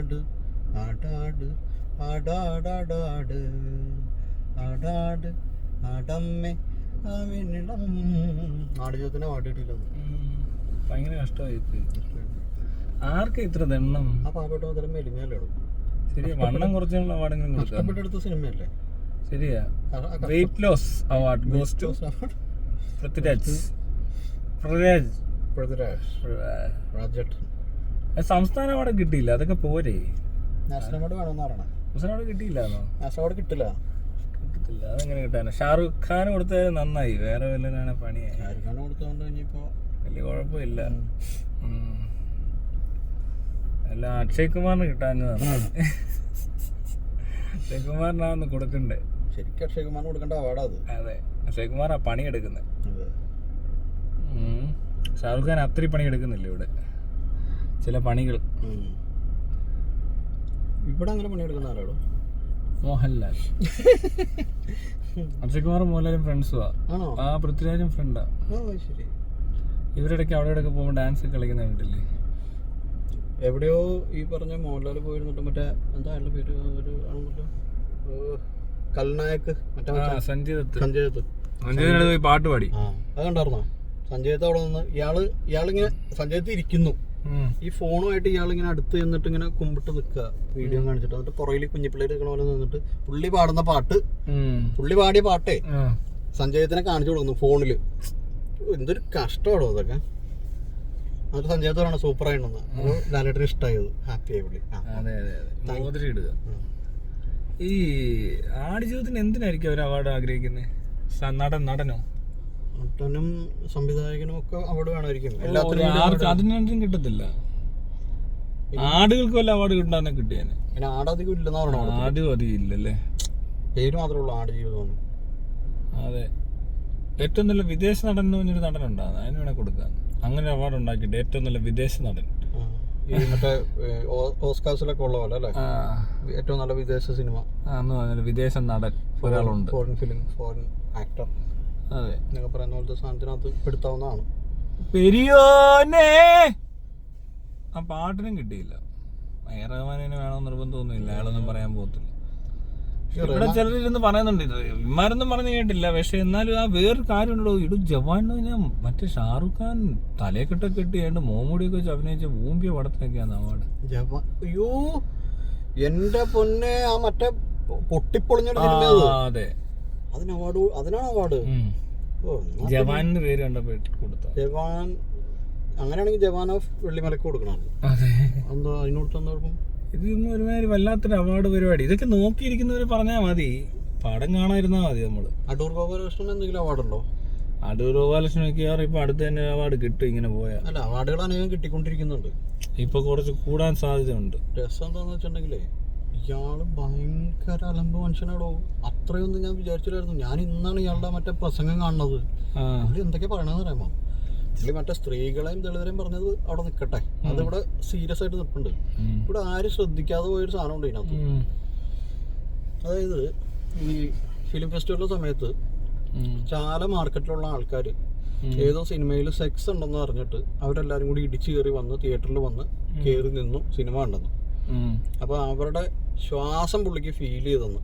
ആടാട് ആടാട് ആടാടാടാട് ആടാട് ആടമ്മേ ആമിനിടം ആടുജീവിതത്തിനെ പാട്ടിട്ടില്ല ഭയങ്കര കഷ്ടമായി ആർക്കാ ഇത്ര ദണ്ണം ആ പാവപ്പെട്ട മുതലും മെലിഞ്ഞല്ലോ ശരിയാ വണ്ണം കുറച്ചുള്ള അവാർഡെങ്കിലും കൊടുക്കാം സിനിമയല്ലേ ശരിയാ weight loss award goes to Prithviraj Prithviraj Prithviraj രാജേട്ടൻ അത് സംസ്ഥാന അവാർഡ് കിട്ടിയില്ല അതൊക്കെ പോരെ. നാഷണൽ അവാർഡ് വേണമെന്ന് പറയണം. നാഷണൽ അവാർഡ് കിട്ടിയില്ലാന്നോ? നാഷണൽ അവാർഡ് കിട്ടില്ല. കിട്ടില്ല അതെങ്ങനെ കിട്ടാനോ? ഷാറുഖ് ഖാൻ കൊടുത്താൽ നന്നായി വേറെ വല്ലതാണ് പണിയായി ഷാറുഖ് ഖാൻ കൊടുത്തോണ്ട് ഇനിയിപ്പോ വലിയ കുഴപ്പമില്ല. അല്ല അക്ഷയ് കുമാറിന് കിട്ടാഞ്ഞതാണ് അക്ഷയ് കുമാറിനാന്ന് കൊടുക്കണ്ടേ? ശരിക്കും അക്ഷയ് കുമാറിന് കൊടുക്കേണ്ട അവാർഡാ അത്. അതെ അക്ഷയ് കുമാറാ പണി എടുക്കുന്നത്. ഷാറുഖ് ഖാൻ അത്രയും പണി എടുക്കുന്നില്ല ഇവിടെ? ചില പണികൾ. ഇവിടെ അങ്ങനെ പണിയെടുക്കുന്ന ആരാടോ? മോഹൻലാൽ. അക്ഷയ്കുമാറും മോഹൻലാലും ഫ്രണ്ട്സുവാ ആ പൃഥ്വിരാജും ഫ്രണ്ടാ ശരി. ഇവരിടയ്ക്ക് അവിടെ ഇടയ്ക്ക് പോകുമ്പോൾ ഡാൻസ് കളിക്കുന്ന കണ്ടില്ലേ എവിടെയോ ഈ പറഞ്ഞ മോഹൻലാൽ പോയിരുന്നിട്ട് മറ്റേ എന്താ അയാളുടെ പേര്? ഒരു ആണല്ലോ കൽനായക്ക് മറ്റേ. സഞ്ജയ് ദത്ത് സഞ്ജയ് ദത്ത് സഞ്ജയ് ദത്ത് പോയി പാട്ട് പാടി. അത് കണ്ടായിരുന്നോ? സഞ്ജയ് ദത്ത് അവിടെ നിന്ന് ഇയാൾ ഇയാളിങ്ങനെ സഞ്ജയ് ദത്ത് ഇരിക്കുന്നു. ഈ ഫോണുമായിട്ട് ഇയാൾ ഇങ്ങനെ അടുത്ത് നിന്നിട്ട് ഇങ്ങനെ കുമ്പിട്ട് നിൽക്കുക. വീഡിയോ കാണിച്ചിട്ട് എന്നിട്ട് പുറകിൽ കുഞ്ഞിപ്പിള്ളേര് നിൽക്കണ പോലെ നിന്നിട്ട് പുള്ളി പാടുന്ന പാട്ട്. പുള്ളി പാടിയ പാട്ടേ. സഞ്ജയത്തിനെ കാണിച്ചു കൊടുക്കുന്നു ഫോണിൽ. എന്തൊരു കഷ്ടമാണോ അതൊക്കെ. എന്നിട്ട് സഞ്ജയത്ത് പറയണം സൂപ്പർ ആയിട്ട് അപ്പോൾ ലാലേട്ടന് ഇഷ്ടമായത് ഹാപ്പി ആയി പുള്ളി. അതെ അതെ ഇടുക ഈ ആടുജീവിതത്തിന് എന്തിനായിരിക്കും അവർ അവാർഡ് ആഗ്രഹിക്കുന്നത് നടൻ നടനോ? നടനും സംവിധായകനും ഒക്കെ അവാർഡ് വേണമായിരിക്കും. എല്ലാത്തിനും കിട്ടത്തില്ല. ആടുകൾക്ക് വല്ല അവാർഡ് കിട്ടാന്നെ കിട്ടിയാണ് പിന്നെ ആടധികം ഇല്ലെന്ന് പറഞ്ഞു? ആദ്യം അധികം ഇല്ലല്ലേ? പേര് മാത്രമേ ഉള്ളൂ ആട് ജീവിതം അതെ. ഏറ്റവും നല്ല വിദേശ നടൻ എന്ന് പറഞ്ഞൊരു നടനുണ്ടോ. അതിന് വേണേ കൊടുക്കാൻ അങ്ങനെ അവാർഡ് ഉണ്ടാക്കിയിട്ട് ഏറ്റവും നല്ല വിദേശ നടൻ. ഈ മറ്റേ ഓസ്കാസിലൊക്കെ ഉള്ള പോലെ അല്ലേ? ഏറ്റവും നല്ല വിദേശ സിനിമ. വിദേശ നടൻ ഒരാളുണ്ട്. ഫോറിൻ ഫിലിം ഫോറിൻ ആക്ടർ അതെ. എന്നൊക്കെ പറയുന്ന പോലത്തെ സാധനത്തിനകത്ത് പെടുത്താവുന്നതാണ്. പെരിയോനെ! ആ പാട്ടിനും കിട്ടിയില്ല. റഹ്മാനിന് വേണമെന്ന് നിർബന്ധമൊന്നുമില്ല അയാളൊന്നും പറയാൻ പോകത്തില്ല. ഇവിടെ ചിലരിരുന്ന് പറയുന്നുണ്ട് ഇമാരൊന്നും പറഞ്ഞു കേട്ടില്ല. പക്ഷെ എന്നാലും ആ വേറൊരു കാര്യമുണ്ടോ ഇടു ജവാൻ ഞാൻ മറ്റേ ഷാറുഖ് ഖാൻ തലക്കെട്ടൊക്കെ കെട്ടി ഏണ്ട് മോമുടിയൊക്കെ വെച്ച് അഭിനയിച്ച ഊമ്പിയ പടത്തിനൊക്കെയാണ് അവാർഡ്. ജവാ- അയ്യോ എന്റെ പൊന്നെ ആ മറ്റേ പൊട്ടിപ്പൊളിഞ്ഞ അതെ. അതിന് അവാർഡ് അതിനാണ് അവാർഡ് ജവാനിന് പേര് കണ്ടപ്പോ കൊടുത്ത. ജവാൻ അങ്ങനെയാണെങ്കിൽ ജവാൻ ഓഫ് വെള്ളിമലക്ക് കൊടുക്കണം. എന്താ അതിനോട് എന്താ ഇതൊന്നും ഒരുമാതിരി വല്ലാത്തൊരു അവാർഡ് പരിപാടി. ഇതൊക്കെ നോക്കിയിരിക്കുന്നവർ പറഞ്ഞാൽ മതി. പടം കാണാതിരുന്നാൽ മതി നമ്മൾ. അടൂർ ഗോപാലകൃഷ്ണൻ എന്തെങ്കിലും അവാർഡ് ഉണ്ടോ? അടൂർ ഗോപാലകൃഷ്ണൻ മിക്കവാറും ഇപ്പൊ അടുത്ത് തന്നെ അവാർഡ് കിട്ടും ഇങ്ങനെ പോയാൽ അല്ല അവാർഡുകൾ അനേകം കിട്ടിക്കൊണ്ടിരിക്കുന്നുണ്ട്. ഇപ്പൊ കുറച്ച് കൂടാൻ സാധ്യതയുണ്ട്. രസം എന്താന്ന് വെച്ചിട്ടുണ്ടെങ്കിലേ ഇയാൾ ഭയങ്കര അലമ്പ് മനുഷ്യനാടോ? അത്രയൊന്നും ഞാൻ വിചാരിച്ചില്ലായിരുന്നു. ഞാൻ ഇന്നാണ് ഇയാളുടെ മറ്റേ പ്രസംഗം കാണുന്നത്. എന്തൊക്കെ പുള്ളി എന്തൊക്കെയാ പറയണെന്ന് അറിയാമോ? പുള്ളി മറ്റേ സ്ത്രീകളെയും ദളിതരെയും പറഞ്ഞത് അവിടെ നിൽക്കട്ടെ അതിവിടെ സീരിയസ് ആയിട്ട് നിൽപ്പുണ്ട് ഇവിടെ ആരും ശ്രദ്ധിക്കാതെ പോയൊരു സാധനം ഉണ്ട് ഇതിനകത്ത്. അതായത് ഈ ഫിലിം ഫെസ്റ്റിവലിന്റെ സമയത്ത് ചാല മാർക്കറ്റിലുള്ള ആൾക്കാർ ഏതോ സിനിമയിൽ സെക്സ് ഉണ്ടെന്ന് അറിഞ്ഞിട്ട് അവരെല്ലാരും കൂടി ഇടിച്ചു കയറി വന്ന് തിയേറ്ററിൽ വന്ന് കയറി നിന്നു സിനിമ ഉണ്ടെന്ന്. അപ്പോൾ അവരുടെ ശ്വാസം പുള്ളിക്ക് ഫീൽ ചെയ്തെന്ന്.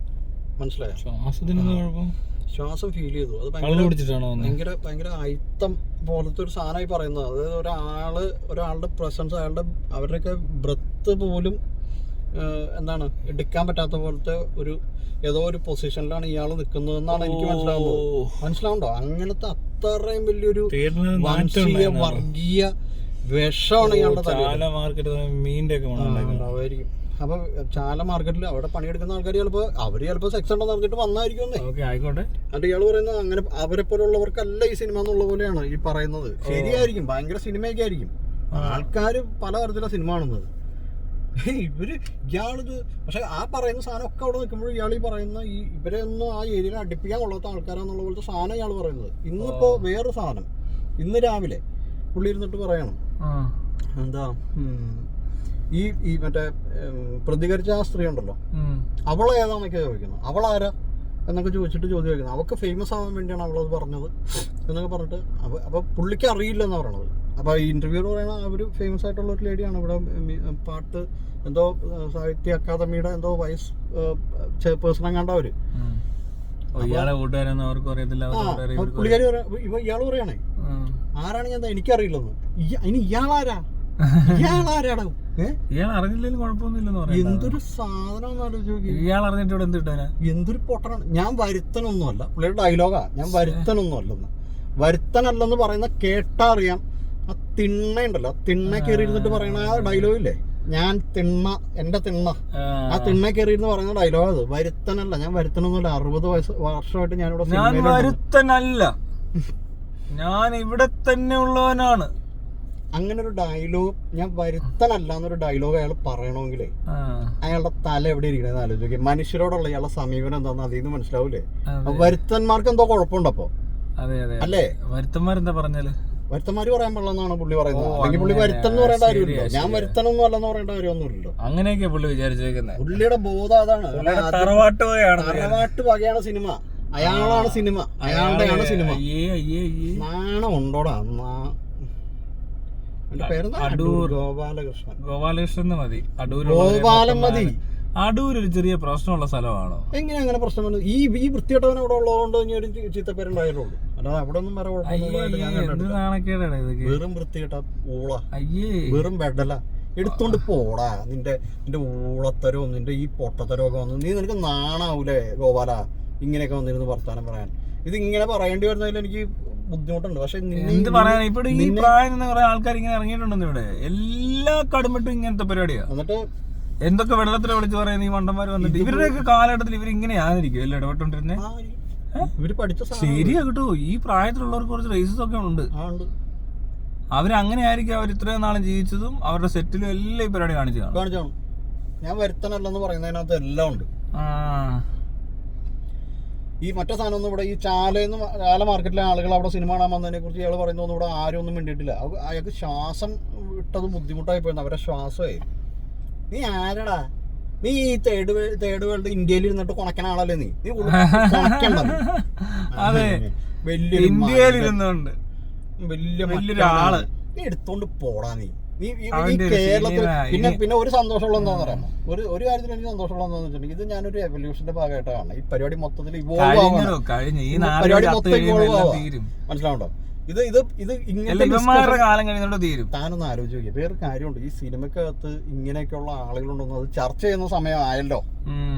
മനസ്സിലായോ? ശ്വാസത്തിന് എന്താ കുഴപ്പം? ശ്വാസം ഫീൽ ചെയ്തു. അത് ഭയങ്കര ഭയങ്കര അയിത്തം പോലത്തെ ഒരു സാധനമായി പറയുന്നത്. അതായത് ഒരാൾ ഒരാളുടെ പ്രസൻസ് അയാളുടെ അവരുടെയൊക്കെ ബ്രത്ത് പോലും എന്താണ് എടുക്കാൻ പറ്റാത്ത പോലത്തെ ഒരു ഏതോ ഒരു പൊസിഷനിലാണ് ഇയാൾ നിൽക്കുന്നതെന്നാണ് എനിക്ക് മനസ്സിലാവുന്നത്. മനസ്സിലാവുണ്ടോ അങ്ങനത്തെ അത്രയും വലിയൊരു വംശീയ വർഗീയ അപ്പൊ ചാല മാർക്കറ്റിൽ അവിടെ പണിയെടുക്കുന്ന ആൾക്കാർ ചിലപ്പോ അവർ ചിലപ്പോ സെക്സ് ഉണ്ടെന്ന് പറഞ്ഞിട്ട് വന്നായിരിക്കും ആയിക്കോട്ടെ. എന്നിട്ട് ഇയാൾ പറയുന്നത് അങ്ങനെ അവരെ പോലുള്ളവർക്കല്ല ഈ സിനിമ എന്നുള്ള പോലെയാണ് ഈ പറയുന്നത്. ശരിയായിരിക്കും ഭയങ്കര സിനിമയൊക്കെ ആയിരിക്കും. ആൾക്കാര് പല തരത്തിലുള്ള സിനിമ കാണുന്നത്. ഇവർ ഇയാളിത് പക്ഷെ ആ പറയുന്ന സാധനം ഒക്കെ അവിടെ നിൽക്കുമ്പോൾ ഇയാൾ ഈ പറയുന്ന ഈ ഇവരെ ഒന്നും ആ ഏരിയയിൽ അടുപ്പിക്കാൻ കൊള്ളാത്ത ആൾക്കാരാന്നുള്ള പോലത്തെ സാധനം ഇയാൾ പറയുന്നത്. ഇന്നിപ്പോ വേറൊരു സാധനം. ഇന്ന് രാവിലെ പുള്ളി ഇരുന്നിട്ട് പറയണം എന്താ ഈ ഈ മറ്റേ പ്രതികരിച്ച ആ സ്ത്രീ ഉണ്ടല്ലോ. അവളെ ഏതാന്നൊക്കെ ചോദിക്കുന്നത് അവളാരാ എന്നൊക്കെ ചോദിച്ചിട്ട് ചോദ്യം ചോദിക്കുന്നത് അവൾക്ക് ഫേമസ് ആവാൻ വേണ്ടിയാണ് അവളത് പറഞ്ഞത് എന്നൊക്കെ പറഞ്ഞിട്ട് അപ്പൊ അപ്പൊ പുള്ളിക്ക് അറിയില്ല എന്ന് പറയണത്. അപ്പോൾ ഈ ഇന്റർവ്യൂ പറയണ അവർ ഫേമസ് ആയിട്ടുള്ള ഒരു ലേഡിയാണ് ഇവിടെ പാട്ട് എന്തോ സാഹിത്യ അക്കാദമിയുടെ എന്തോ വൈസ് ചെയർപേഴ്സൺ എങ്ങാണ്ട് അവർ. ഓ, ഇയാളെ കൂട്ടുകാരൊന്നും അവർക്കും അറിയത്തില്ല ഇയാൾ പറയണേ. ആരാണ് ഞാൻ എനിക്കറിയില്ലെന്ന്. ഇനി ഇയാളാരാ? ഇയാളാരാടാ? ഇയാൾ അറിഞ്ഞില്ലെങ്കിലും കുഴപ്പമൊന്നുമില്ലെന്ന് എന്തൊരു സാധനം ഇയാൾ അറിഞ്ഞിട്ട് ഇവിടെ എന്ത് കിട്ടാനാ എന്തൊരു പൊട്ടനാണ് ഞാൻ വരുത്തനൊന്നുമല്ല. പുള്ളിയുടെ ഡയലോഗാ ഞാൻ വരുത്തനൊന്നുമല്ലെന്ന്. വരുത്തനല്ലെന്ന് പറയുന്ന കേട്ടാ അറിയാം ആ തിണ്ണയുണ്ടല്ലോ. ആ തിണ്ണ കയറി ഇരുന്നിട്ട് പറയുന്ന ആ ഡയലോഗ് ഇല്ലേ? ഞാൻ തിണ്ണ എന്റെ തിണ്ണ. ആ. തിണ്ണ കയറി ഇരുന്ന് പറയുന്ന ഡയലോഗ് അത്. വരുത്തനല്ല. ഞാൻ വരുത്തനൊന്നുമല്ല. അറുപത് വയസ്സ് വർഷമായിട്ട് ഞാനിവിടെ. വരുത്തനല്ല. ഞാൻ ഇവിടെ തന്നെ ഉള്ളവനാണ് അങ്ങനെ ഒരു ഡയലോഗ് ഞാൻ വരുത്തനല്ല എന്നൊരു ഡയലോഗ് അയാൾ പറയണമെങ്കിൽ അയാളുടെ തല എവിടെ ഇരിക്കണെന്ന് ആലോചിക്കുക മനുഷ്യരോടുള്ള ഇയാളുടെ സമീപനം എന്താണെന്ന് അതിൽ നിന്ന് മനസ്സിലാവൂലേ വരുത്തന്മാർക്ക് എന്തോ കുഴപ്പമുണ്ട് അപ്പൊ. അല്ലേ? വരുത്തന്മാരെന്താ പറഞ്ഞാൽ വരുത്തന്മാര് പറയാൻ പാടില്ലെന്നാണ് പുള്ളി പറയുന്നത്. അല്ലെങ്കിൽ പുള്ളി. വരുത്തൻ എന്ന് പറയേണ്ട കാര്യമില്ല ഞാൻ. വരുത്തനൊന്നും അല്ലെന്ന് പറയേണ്ട കാര്യമൊന്നുമില്ലല്ലോ. അങ്ങനെയൊക്കെ പുള്ളി വിചാരിച്ചേക്കുന്നത് പുള്ളിയുടെ ബോധം അതാണ്. തറവാട്ട് വകയാണ് സിനിമ. അയാളാണ് സിനിമ. അയാളുടെയാണ് സിനിമ. നാണം ഉണ്ടോടാ അടൂർ. ഗോപാലകൃഷ്ണൻ. ഗോപാലകൃഷ്ണൻ മതി. അടൂർ ഗോപാലൻ മതി. അടൂർ ഒരു ചെറിയ പ്രശ്നമുള്ള സ്ഥലമാണോ? എങ്ങനെ അങ്ങനെ പ്രശ്നം ഈ ഈ വൃത്തികെട്ടവൻ അവിടെ ഉള്ളതുകൊണ്ട് ഇനി ഒരു ചീത്തപ്പേരുണ്ടായുള്ളൂ അല്ലാതെ അവിടെ ഒന്നും വേറെ ഇതൊക്കെ? വെറും വൃത്തികെട്ട ഊള. അയ്യേ. വെറും ബെഡല എടുത്തോണ്ട് പോടാ. നിന്റെ നിന്റെ ഊളത്തരവും നിന്റെ ഈ പൊട്ടത്തരവും ഒക്കെ വന്നു നീ നിനക്ക് നാണാവൂലേ ഗോപാല? ഇങ്ങനെയൊക്കെ വന്നിരുന്ന് വർത്താനം പറയാൻ. ഇത് ഇങ്ങനെ പറയേണ്ടി വരുന്നതിൽ എനിക്ക് ബുദ്ധിമുട്ടുണ്ട്. പക്ഷെ എന്ത് പറയാൻ ഇവിടെ ഈ പ്രായം എന്ന് കുറെ ആൾക്കാർ ഇങ്ങനെ ഇറങ്ങിയിട്ടുണ്ടെന്ന് ഇവിടെ. എല്ലാ കടുമിട്ടും ഇങ്ങനത്തെ പരിപാടിയാണ് എന്നിട്ട് എന്തൊക്കെ വെള്ളത്തിൽ വിളിച്ച് പറയുന്ന ഈ മണ്ടന്മാർ വന്നിട്ട്? ഇവരുടെയൊക്കെ കാലഘട്ടത്തിൽ ഇവർ ഇങ്ങനെ ആയിരിക്കും അല്ലേ ഇടപെട്ടോണ്ടിരുന്നേ? ഇവർ പഠിച്ച ശരിയാ കേട്ടോ. ഈ പ്രായത്തിലുള്ളവർക്ക് കുറച്ച് റേസസ് ഒക്കെ ഉണ്ട്. അവരങ്ങനെ ആയിരിക്കും അവർ ഇത്രയും നാളും ജീവിച്ചതും അവരുടെ സെറ്റിലും എല്ലാം ഈ പരിപാടി കാണിച്ചു കാണിച്ചു ഞാൻ വരുത്തനല്ലെന്ന് പറയുന്നതിനകത്ത് എല്ലാം ഉണ്ട്. ആ. ഈ മറ്റേ സാധനം ഒന്നും ഇവിടെ ഈ ചാലയെന്ന് ചാല മാർക്കറ്റിലെ ആളുകൾ അവിടെ സിനിമ കാണാൻ വന്നതിനെ കുറിച്ച് ഇയാൾ പറയുന്നൊന്നും ഇവിടെ ആരും ഒന്നും മിണ്ടിയിട്ടില്ല. അയാൾക്ക് ശ്വാസം ഇട്ടത് ബുദ്ധിമുട്ടായി പോയിരുന്നു അവരുടെ ശ്വാസമായി. നീ ആരടാ? നീ ഈ തേർഡ് തേർഡ് വേൾഡ് ഇന്ത്യയിൽ ഇരുന്നിട്ട് കൊണക്കണ ആളല്ലേ നീ? നീ കൊണക്കണ്ട അതെ. വലിയ ഇന്ത്യയിൽ വലിയ വലിയൊരു ആൾ. നീ എടുത്തോണ്ട് പോടാ നീ. നീ കേരളത്തിൽ പിന്നെ പിന്നെ ഒരു സന്തോഷമുള്ള പറയാമോ ഒരു ഒരു കാര്യത്തിൽ എനിക്ക് സന്തോഷമുള്ള വെച്ചിട്ടുണ്ടെങ്കിൽ ഇത് ഞാനൊരു എവല്യൂഷന്റെ ഭാഗമായിട്ടാണ്. ഈ പരിപാടി മൊത്തത്തിൽ ഇവോൾവ് ആവണം. പരിപാടി മൊത്തം ഇവോൾവ് മനസ്സിലാവുണ്ടോ ഇത് ഇത് ഇത് ഇങ്ങനത്തെ കാലം കഴിയുന്നോണ്ട് തീരും. താനൊന്ന് ആലോചിച്ച് നോക്കിയ. വേറെ കാര്യമുണ്ട്. ഈ സിനിമക്കകത്ത് ഇങ്ങനെയൊക്കെയുള്ള ആളുകളുണ്ടെന്ന് അത് ചർച്ച ചെയ്യുന്ന സമയമായല്ലോ. ആയല്ലോ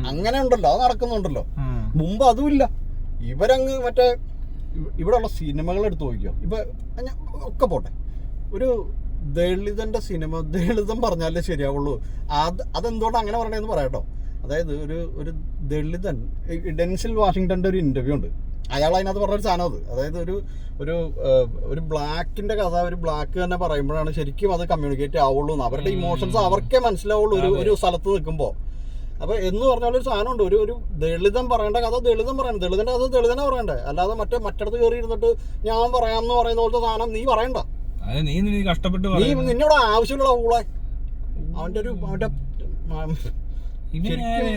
അങ്ങനെ ഉണ്ടല്ലോ. അത് നടക്കുന്നുണ്ടല്ലോ. മുമ്പ് അതുമില്ല ഇവരങ്ങ് മറ്റേ ഇവ- ഇവിടെയുള്ള സിനിമകൾ എടുത്ത് നോക്കിയോ ഇപ്പൊ ഒക്കെ പോട്ടെ. ഒരു ദളിതന്റെ സിനിമ ദളിതം പറഞ്ഞാലേ ശരിയാവുള്ളൂ. അത് അതെന്തുകൊണ്ട് അങ്ങനെ പറയണേന്ന് പറയാട്ടോ. അതായത് ഒരു ഒരു ദളിതൻ ഡെൻസിൽ വാഷിങ്ടന്റെ ഒരു ഇന്റർവ്യൂ ഉണ്ട്. അയാൾ അതിനകത്ത് പറഞ്ഞൊരു സാധനം അത്. അതായത് ഒരു ഒരു ഒരു ബ്ലാക്കിന്റെ കഥ ഒരു ബ്ലാക്ക് തന്നെ പറയുമ്പോഴാണ് ശരിക്കും അത് കമ്മ്യൂണിക്കേറ്റ് ആവുള്ളൂ എന്ന്. അവരുടെ ഇമോഷൻസ് അവർക്കേ മനസ്സിലാവുള്ളൂ ഒരു ഒരു സ്ഥലത്ത് നിൽക്കുമ്പോൾ അപ്പൊ എന്ന് പറഞ്ഞാൽ ഒരു സാധനം ഉണ്ട്. ഒരു ഒരു ദളിതം പറയേണ്ട കഥ ദളിതം പറയണം. ദളിതന്റെ കഥ ദളിതനെ പറയണ്ടേ. അല്ലാതെ മറ്റേ മറ്റിടത്ത് കയറി ഇരുന്നിട്ട് ഞാൻ പറയാമെന്ന് പറയുന്ന പോലത്തെ സാധനം നീ പറയണ്ട. അത് നീ നീ കഷ്ടപ്പെട്ട് നീ പറയുന്നു. നിന്നോട് ആവശ്യമുള്ള ഊളെ അവന്റെ ഒരു അവന്റെ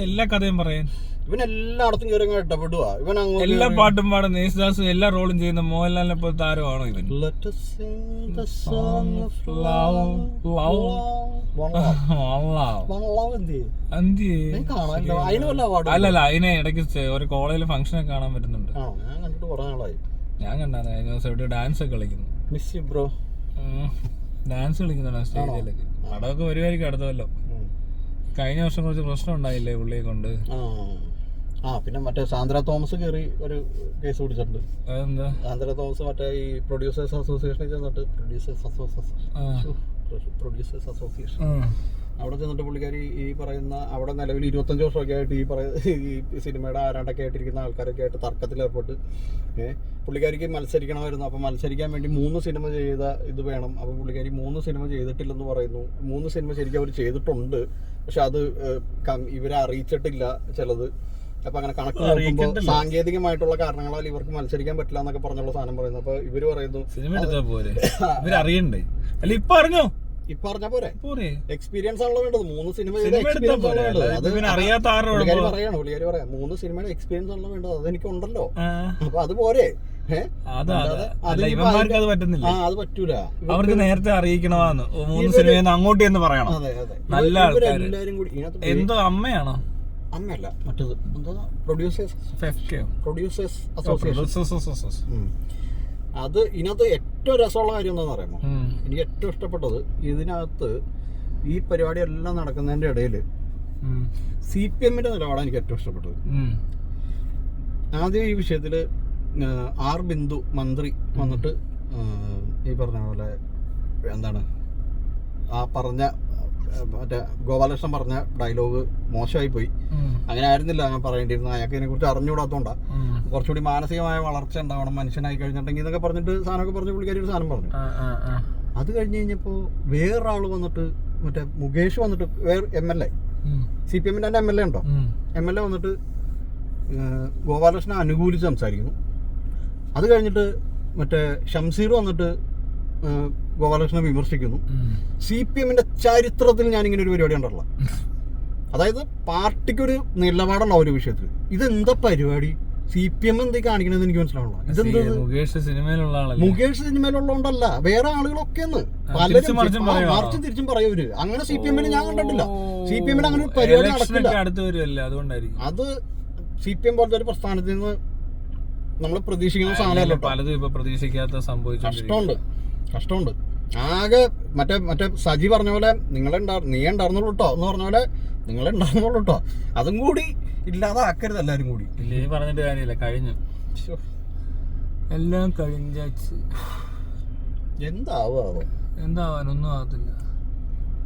എല്ലാ കഥയും പറയാൻ ഇവൻ എല്ലായിടത്തും കയറി അങ്ങ് ഇടപെടുക ഇവൻ അങ്ങോട്ട് എല്ലാ പാട്ടും പാടും യേശുദാസും എല്ലാ റോളും ചെയ്യുന്ന മോഹൻലാലിനെ പോലെ താരമാണോ ഇവൻ Let us sing the song of Love, love. love. One love. Allah. One love എന്ത് ചെയ്യും? എന്തിയെ? നീ കാണാനില്ല അതിന് വല്ല അവാർഡ് അല്ലല്ല അതിനെ ഇടയ്ക്ക് ചെ- ഒരു കോളേജിൽ ഫംഗ്ഷൻ ഒക്കെ കാണാൻ പറ്റുന്നുണ്ട് ആണോ ഞാൻ കണ്ടിട്ട് കുറെ നാളായി ഞാൻ കണ്ടാന്ന് കഴിഞ്ഞ ദിവസം എവിടെ ഡാൻസ് ഒക്കെ കളിക്കുന്നു മിസ് ബ്രോ ഡാൻസ് കളിക്കുന്നുണ്ട് സ്റ്റേജിലൊക്കെ പടമൊക്കെ വരുമായിരിക്കും അടുത്ത കൊല്ലം. കഴിഞ്ഞ വർഷം കുറച്ച് പ്രശ്നം ഉണ്ടായില്ലേ പുള്ളിയെ കൊണ്ട്? ആ. പിന്നെ മറ്റേ സാന്ദ്ര തോമസ് കയറി ഒരു കേസ് പിടിച്ചിട്ടുണ്ട്. അതെന്താ? സാന്ദ്ര തോമസ് മറ്റേ ഈ പ്രൊഡ്യൂസേഴ്സ് അസോസിയേഷനിൽ ചെന്നിട്ട് പ്രൊഡ്യൂസേഴ്സ് അസോസിയേഷൻ പ്രൊഡ്യൂസേഴ്സ് അസോസിയേഷൻ. അവിടെ ചെന്നിട്ട് പുള്ളിക്കാരി ഈ പറയുന്ന അവിടെ നിലവിൽ ഇരുപത്തഞ്ച് വർഷമൊക്കെ ആയിട്ട് ഈ പറയുന്ന ഈ സിനിമയുടെ ആരാണ്ടൊക്കെ ആയിട്ടിരിക്കുന്ന ആൾക്കാരൊക്കെ ആയിട്ട് തർക്കത്തിൽ ഏർപ്പെട്ട്. ഏഹ് പുള്ളിക്കാരിക്ക് മത്സരിക്കണമായിരുന്നു. അപ്പം മത്സരിക്കാൻ വേണ്ടി മൂന്ന് സിനിമ ചെയ്ത ഇത് വേണം. അപ്പം പുള്ളിക്കാരി മൂന്ന് സിനിമ ചെയ്തിട്ടില്ലെന്ന് പറയുന്നു. മൂന്ന് സിനിമ ശരിക്കും അവർ ചെയ്തിട്ടുണ്ട്. പക്ഷെ അത് ഇവരെ അറിയിച്ചിട്ടില്ല ചിലത്. അപ്പൊ അങ്ങനെ കണക്ക് നോക്കുമ്പോൾ. സാങ്കേതികമായിട്ടുള്ള കാരണങ്ങളാൽ ഇവർക്ക് മത്സരിക്കാൻ പറ്റില്ല എന്നൊക്കെ പറഞ്ഞുള്ള സാധനം പറയുന്നു. അപ്പൊ ഇവർ പറയുന്നു സിനിമ എടുത്താ പോരെ? ഇവരറിയണ്ടേ? അല്ല ഇപ്പൊ അറിഞ്ഞോ? ഈ പറഞ്ഞ പോരെ പോരെ. എക്സ്പീരിയൻസ് ആണല്ലോ വേണ്ടത്. മൂന്ന് സിനിമ അറിയാത്ത? പറയാണ് പുള്ളിക്കാരി പറയാം. മൂന്ന് സിനിമയുടെ എക്സ്പീരിയൻസ് ആണല്ലോ വേണ്ടത്. അതെനിക്ക് ഉണ്ടല്ലോ അപ്പൊ അത് പോരെ. അത് പറ്റൂല. അവർക്ക് നേരത്തെ അറിയിക്കണമെന്ന്. മൂന്ന് സിനിമ അങ്ങോട്ട് എന്ന് പറയണം. നല്ല കൂടി എന്തോ അമ്മയാണോ? അമ്മയല്ല മറ്റത്. എന്താ? Producers producers association. അത് ഇതിനകത്ത് ഏറ്റവും രസമുള്ള കാര്യം എന്താണെന്ന് പറയുമ്പോൾ എനിക്ക് ഏറ്റവും ഇഷ്ടപ്പെട്ടത് ഇതിനകത്ത് ഈ പരിപാടി എല്ലാം നടക്കുന്നതിന്റെ ഇടയിൽ. സി പി എമ്മിന്റെ നിലപാടാണ് എനിക്ക് ഏറ്റവും ഇഷ്ടപ്പെട്ടത്. ആദ്യം ഈ വിഷയത്തിൽ ആർ ബിന്ദു മന്ത്രി വന്നിട്ട് ഈ പറഞ്ഞ പോലെ എന്താണ് ആ പറഞ്ഞ മറ്റേ ഗോപാലകൃഷ്ണൻ പറഞ്ഞ ഡയലോഗ് മോശമായി പോയി അങ്ങനെ ആയിരുന്നില്ല ഞാൻ പറയേണ്ടിയിരുന്നത് അയാൾക്ക് ഇതിനെക്കുറിച്ച് അറിഞ്ഞുകൂടാത്തോണ്ടാ ഉം. കുറച്ചുകൂടി മാനസികമായ വളർച്ച ഉണ്ടാവണം മനുഷ്യനായി കഴിഞ്ഞിട്ടുണ്ടെങ്കിൽ എന്നൊക്കെ പറഞ്ഞിട്ട് സാധനമൊക്കെ പറഞ്ഞ് പുള്ളിക്കാരി ഒരു സാധനം പറഞ്ഞു. അത് കഴിഞ്ഞ് കഴിഞ്ഞപ്പോൾ വേറൊരാൾ വന്നിട്ട് മറ്റേ മുകേഷ് വന്നിട്ട് വേറെ M L A. C P എമ്മിന്റെ എം എൽ എ ഉണ്ടോ. എം എൽ എ വന്നിട്ട് ഗോപാലകൃഷ്ണൻ ഗോപാലകൃഷ്ണനെ അനുകൂലിച്ച് സംസാരിക്കുന്നു അത് കഴിഞ്ഞിട്ട് മറ്റേ ഷംസീർ വന്നിട്ട് ഗോപാലകൃഷ്ണനെ വിമർശിക്കുന്നു. സി പി എമ്മിന്റെ ചരിത്രത്തിൽ ഞാൻ ഇങ്ങനെ ഒരു പരിപാടി ഉണ്ടല്ലോ അതായത് പാർട്ടിക്കൊരു നിലപാടുള്ള ഒരു വിഷയത്തിൽ. ഇതെന്താ പരിപാടി? സി പി എം എന്താ കാണിക്കണമെന്ന് എനിക്ക് മനസ്സിലാവുള്ളൂ ഇതെന്താ ഇത്? മുകേഷ് സിനിമയിലുള്ള മുകേഷ് സിനിമയിലുള്ളതുകൊണ്ടല്ല വേറെ ആളുകളൊക്കെ മറിച്ചും തിരിച്ചും പറയൂര് അങ്ങനെ സി പി എമ്മിന് ഞാൻ കണ്ടിട്ടില്ല. സി പി എമ്മിന് അങ്ങനെ ഒരു പരിപാടി നടക്കില്ല. അത് സി പി എം പോലത്തെ ഒരു പ്രസ്ഥാനത്തിൽ നിന്ന് നമ്മൾ പ്രതീക്ഷിക്കുന്ന സാധനമല്ല. പലതും ഇപ്പൊ പ്രതീക്ഷിക്കാത്ത സംഭവിച്ചു കഷ്ടമുണ്ട്. കഷ്ടമുണ്ട്. ആകെ മറ്റേ മറ്റേ സജി പറഞ്ഞ പോലെ നിങ്ങളുണ്ടാ നീ ഉണ്ടായിരുന്നുള്ളൂ കേട്ടോ എന്ന് പറഞ്ഞ പോലെ നിങ്ങളുണ്ടായിരുന്നുള്ളൂ കേട്ടോ അതും കൂടി ഇല്ലാതാക്കരുത് എല്ലാരും കൂടി. ഇല്ലേ പറഞ്ഞിട്ട് കാര്യമില്ല കഴിഞ്ഞു. എല്ലാം കഴിഞ്ഞ എന്താവോ എന്താവാനൊന്നും ആകത്തില്ല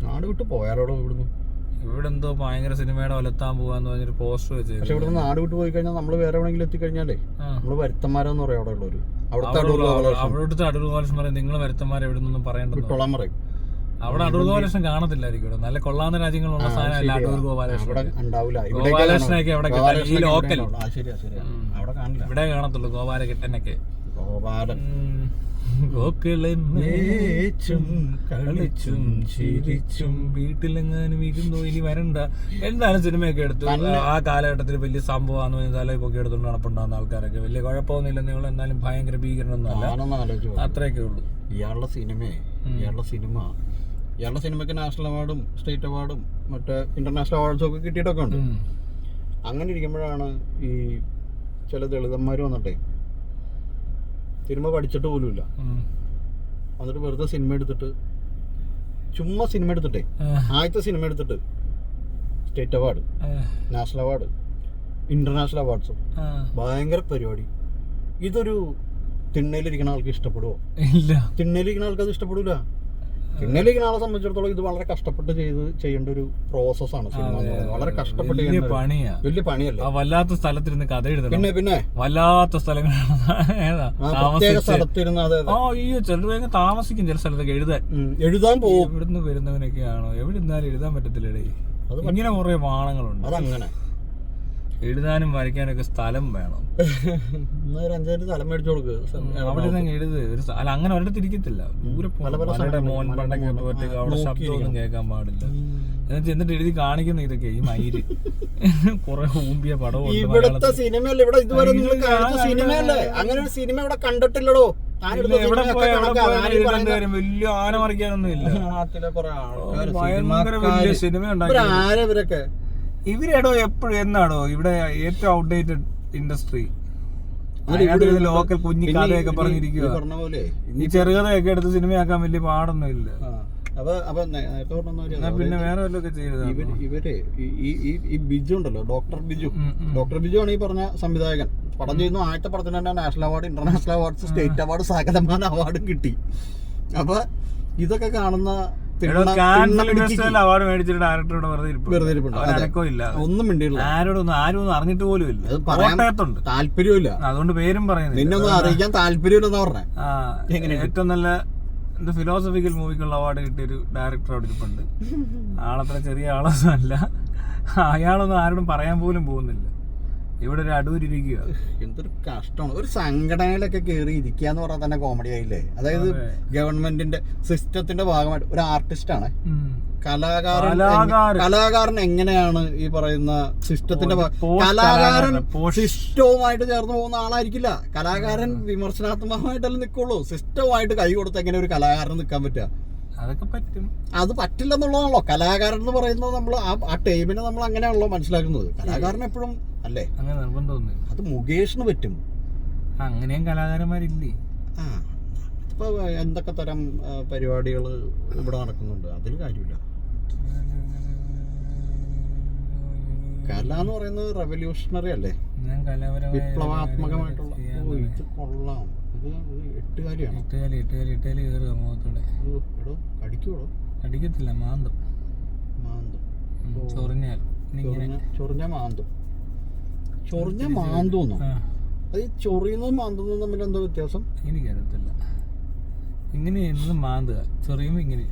നാട് വിട്ട് പോയാലോടോ ഇവിടുന്ന്? ഇവിടെ എന്തോ ഭയങ്കര സിനിമയുടെ വലത്താൻ പോവാന്ന് പറഞ്ഞൊരു പോസ്റ്റർ പക്ഷെ ഇവിടെ ഇവിടുന്ന് നാട് വിട്ട് പോയി കഴിഞ്ഞാൽ നമ്മൾ വേറെ എവിടെയെങ്കിലും എത്തിക്കഴിഞ്ഞാലേ നമ്മൾ നമ്മൾ വരുത്തന്മാരെന്ന് പറയാം അവിടെ ഉള്ളവര് അവിടുത്തെ അടൂർ ഗോപാലകൃഷ്ണൻ. പറയും നിങ്ങൾ വരുത്തന്മാർ എവിടെ നിന്നും പറയേണ്ടത് അവിടെ അടൂർ ഗോപാലകൃഷ്ണൻ കാണത്തില്ലായിരിക്കും ഇവിടെ. നല്ല കൊള്ളാവുന്ന രാജ്യങ്ങളുള്ള സാധനമല്ല അടൂർ ഗോപാലകൃഷ്ണൻ. ഗോപാലകൃഷ്ണനൊക്കെ അവിടെ ഈ ലോക്കൽ. ഇവിടെ കാണത്തുള്ളൂ ഗോപാലകൃഷ്ണനൊക്കെ. ഗോപാലൻ. ഗോക്കളെ മേച്ചും കളിച്ചും ചിരിച്ചും വീട്ടിലെങ്ങാനും ഇരുന്നു ഇനി വരണ്ട. എന്താണ് സിനിമയൊക്കെ എടുത്തു? ആ കാലഘട്ടത്തിൽ വലിയ സംഭവമാണെന്ന് പറഞ്ഞാൽ തല പൊക്കി എടുത്തുകൊണ്ട് നടപ്പുണ്ടാകുന്ന ആൾക്കാരൊക്കെ. വലിയ കുഴപ്പമൊന്നുമില്ല. നിങ്ങൾ എന്നാലും ഭയങ്കര ഭീകരനൊന്നുമല്ല. അത്രയൊക്കെ ഉള്ളൂ. ഇയാളുടെ സിനിമയെ ഇയാളുടെ സിനിമ ഇയാളുടെ സിനിമയ്ക്ക് നാഷണൽ അവാർഡും സ്റ്റേറ്റ് അവാർഡും മറ്റേ ഇന്റർനാഷണൽ അവാർഡ്സും ഒക്കെ കിട്ടിയിട്ടൊക്കെ ഉണ്ട്. അങ്ങനെ ഇരിക്കുമ്പോഴാണ് ഈ ചില ദളിതന്മാർ വന്നിട്ടേ സിനിമ പഠിച്ചിട്ട് പോലുമില്ല. എന്നിട്ട് വെറുതെ സിനിമ എടുത്തിട്ട് ചുമ്മാ സിനിമ എടുത്തിട്ടേ ആദ്യത്തെ സിനിമ എടുത്തിട്ട് state award national award international അവാർഡ്സും. ഭയങ്കര പരിപാടി. ഇതൊരു തിണ്ണയിലിരിക്കുന്ന ആൾക്ക് ഇഷ്ടപ്പെടുവോ? ഇല്ല. തിണ്ണയിലിരിക്കുന്ന ആൾക്ക് അത് ഇഷ്ടപ്പെടൂല? തിണ്ണയിലിരിക്കുന്ന ആളെ സംബന്ധിച്ചിടത്തോളം ഇത് വളരെ കഷ്ടപ്പെട്ട് ചെയ്ത് ചെയ്യേണ്ട ഒരു പ്രോസസ്സാണ് സിനിമ എന്ന് പറയുന്നത്. വളരെ കഷ്ടപ്പെട്ട് വലിയ ചെയ്യേണ്ട ഒരു- പണിയാ. വലിയ പണിയല്ലേ? ആ വല്ലാത്ത സ്ഥലത്തിരുന്ന് കഥ എഴുതണം. പിന്നെ പിന്നെ? വല്ലാത്ത സ്ഥലങ്ങളാണ്. ഏതാ? ആ പ്രത്യേക താമസിച്ച് സ്ഥലത്തിരുന്ന് അതെ അതെ. ആ അയ്യോ വേഗം താമസിക്കും ചില സ്ഥലത്തൊക്കെ എഴുതാൻ. ഉം, എഴുതാൻ പോകും ഇവിടുന്ന് വരുന്നവനൊക്കെയാണോ? എവിടെ ഇരുന്നാലും എഴുതാൻ പറ്റത്തില്ലടേ. അത് ഇങ്ങനെ കുറെ വാണങ്ങളുണ്ട് അതങ്ങനെ. എഴുതാനും വരയ്ക്കാനൊക്കെ സ്ഥലം വേണം. ഒരു സ്ഥലം മേടിച്ചു കൊടുക്കുക അവിടെ എഴുത്. ഒരു സ്ഥ- അല്ല അങ്ങനെ ഒരിടത്ത് ഇരിക്കത്തില്ല. ദൂരെ പല പല മലയുടെ മോൻ പണ്ടൊക്കെ പോയിട്ട് അവിടെ. ശബ്ദമൊന്നും കേൾക്കാൻ പാടില്ല. എന്നിട്ട് എന്നിട്ട് എഴുതി കാണിക്കുന്ന ഇതൊക്കെ ഈ മയിൽ. കുറെ ഊമ്പിയ പടവും ഇവിടുത്തെ സിനിമയല്ല? ഇവിടെ ഇതുവരെ നിങ്ങൾ കാണിച്ച സിനിമയല്ലേ? അങ്ങനെ ഒരു സിനിമ ഇവിടെ കണ്ടിട്ടില്ലടോ. എവിടെ എവിടെ വലിയ ആന മറിക്കാനൊന്നും ഇല്ല നാട്ടിലെ കുറെ ആൾക്കാര് ഭയങ്കര വലിയ സിനിമ ഉണ്ടാക്കി ഇവരൊക്കെ? ഇവരെടോ എപ്പോഴും എന്നാടോ ഇവിടെ ഏറ്റവും ഔട്ട്ഡേറ്റഡ് ഇൻഡസ്ട്രി ലോക്കൽ കുഞ്ഞി കഥയൊക്കെ പറഞ്ഞിരിക്കുക ഈ പറഞ്ഞ പോലെ ഈ ചെറുകഥയൊക്കെ എടുത്ത് സിനിമയാക്കാൻ വലിയ പാടൊന്നും ഇല്ല അപ്പൊ അപ്പൊ നേരത്തെ പറഞ്ഞ പിന്നെ വേറെ വല്ലതൊക്കെ ഇവർ ഈ- ഈ ബിജു ഉണ്ടല്ലോ ഡോക്ടർ ബിജു. ഡോക്ടർ ബിജു ആണ് ഈ പറഞ്ഞ സംവിധായകൻ. പടം ചെയ്യുന്നു ആദ്യത്തെ പടത്തിന് തന്നെ national award international award state award സകലമാന അവാർഡും കിട്ടി. അപ്പൊ ഇതൊക്കെ കാണുന്ന അവാർഡ് മേടിച്ചിട്ട് ഡയറക്ടറോട് വെറുതെ ഒന്നും മിണ്ടിയില്ല ആരോടൊന്നും ആരും ഒന്നും അറിഞ്ഞിട്ട് പോലും ഇല്ല. അത് പറയാൻ- കോട്ടയത്തുണ്ട് താല്പര്യമില്ല അതുകൊണ്ട് പേരും പറയുന്നത് നിന്നൊന്നും അറിയിക്കാൻ താല്പര്യമില്ലെന്നാ പറഞ്ഞേ. ഏറ്റവും നല്ല ഫിലോസഫിക്കൽ മൂവിക്കുള്ള അവാർഡ് കിട്ടിയ ഒരു ഡയറക്ടർ അവിടെ ഇരിപ്പുണ്ട്. ആളത്ര ചെറിയ ആളൊന്നും അല്ല. അയാളൊന്നും ആരോടും പറയാൻ പോലും പോകുന്നില്ല. ഇവിടെ ഒരു അടൂരിരിക്കുക എന്തൊരു കഷ്ടമാണ്. ഒരു സംഘടനയിലൊക്കെ കയറി ഇരിക്കുക എന്ന് പറഞ്ഞാൽ തന്നെ കോമഡി ആയില്ലേ? അതായത് ഗവൺമെന്റിന്റെ സിസ്റ്റത്തിന്റെ ഭാഗമായിട്ട് ഒരു ആർട്ടിസ്റ്റ് ആണ്. കലാകാരൻ കലാകാരൻ. എങ്ങനെയാണ് ഈ പറയുന്ന സിസ്റ്റത്തിന്റെ കലാകാരൻ സിസ്റ്റവുമായിട്ട് ചേർന്ന് പോകുന്ന ആളായിരിക്കില്ല. കലാകാരൻ വിമർശനാത്മകമായിട്ടല്ലേ നിൽക്കുള്ളൂ. സിസ്റ്റവുമായിട്ട് കൈ കൊടുത്ത് എങ്ങനെ ഒരു കലാകാരൻ നിൽക്കാൻ പറ്റുക? അതൊക്കെ പറ്റും. അത് പറ്റില്ലെന്നുള്ളതാണല്ലോ. കലാകാരൻ എന്ന് പറയുന്നത് നമ്മൾ ആ ടൈമിനെ നമ്മൾ അങ്ങനെയാണല്ലോ മനസ്സിലാക്കുന്നത്. കലാകാരൻ എപ്പോഴും അല്ലേ? അങ്ങനെ നിർബന്ധമൊന്നുമില്ല അത് മുകേഷിന് പറ്റും. അങ്ങനെയും കലാകാരന്മാരില്ലേ? ആ ഇപ്പൊ എന്തൊക്കെ തരം പരിപാടികൾ ഇവിടെ നടക്കുന്നുണ്ട്? അതിൽ കാര്യമില്ല. കല എന്ന് പറയുന്നത് റെവല്യൂഷണറി അല്ലേ? വിപ്ലവാത്മകമായിട്ടുള്ള ഇത് കൊള്ളാം. ഇത് ഇത് എട്ടുകാരിയാണ്. എട്ടുകാലി എട്ടുകാലി എട്ടുകാലി കയറുക മുഖത്തൂടെ ഓ, എടോ അടിക്കൂടോ അടിക്കത്തില്ല മാന്തം. മാന്തും. ചൊറിഞ്ഞാൽ. ചൊറിഞ്ഞ മാന്തും. ചൊറിഞ്ഞ മാന്തോന്നു അത് ഈ ചൊറിയുന്നതും മാന്തുന്നതും തമ്മിൽ എന്താ വ്യത്യാസം? എനിക്കറിയത്തില്ല. ഇങ്ങനെ മാന്തുക. ചൊറിയുമ്പോ ഇങ്ങനെ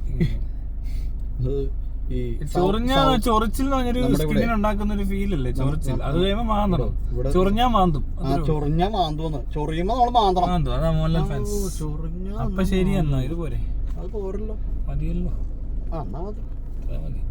ഈ ചൊറിഞ്ഞാ ചൊറിച്ചിൽ എന്ന് പറഞ്ഞൊരു നമ്മുടെ ഉണ്ടാക്കുന്ന ഒരു ഫീൽ അല്ലേ ചൊറിച്ചിൽ. അത് കഴിയുമ്പോ മാന്തണം. ചൊറിഞ്ഞാ മാന്തും. ആ ചൊറിഞ്ഞ മാന്തോന്ന് ചൊറിയുമ്പോ നമ്മൾ മാന്തണം. മാന്തും. അതാ മോഹൻലാൽ ഫാൻസ് ചൊറിഞ്ഞ അപ്പൊ ശരി എന്നാ ഇത് പോരെ. അത് പോരല്ലോ. മതിയല്ലോ. ആ എന്നാ മതി. മതി.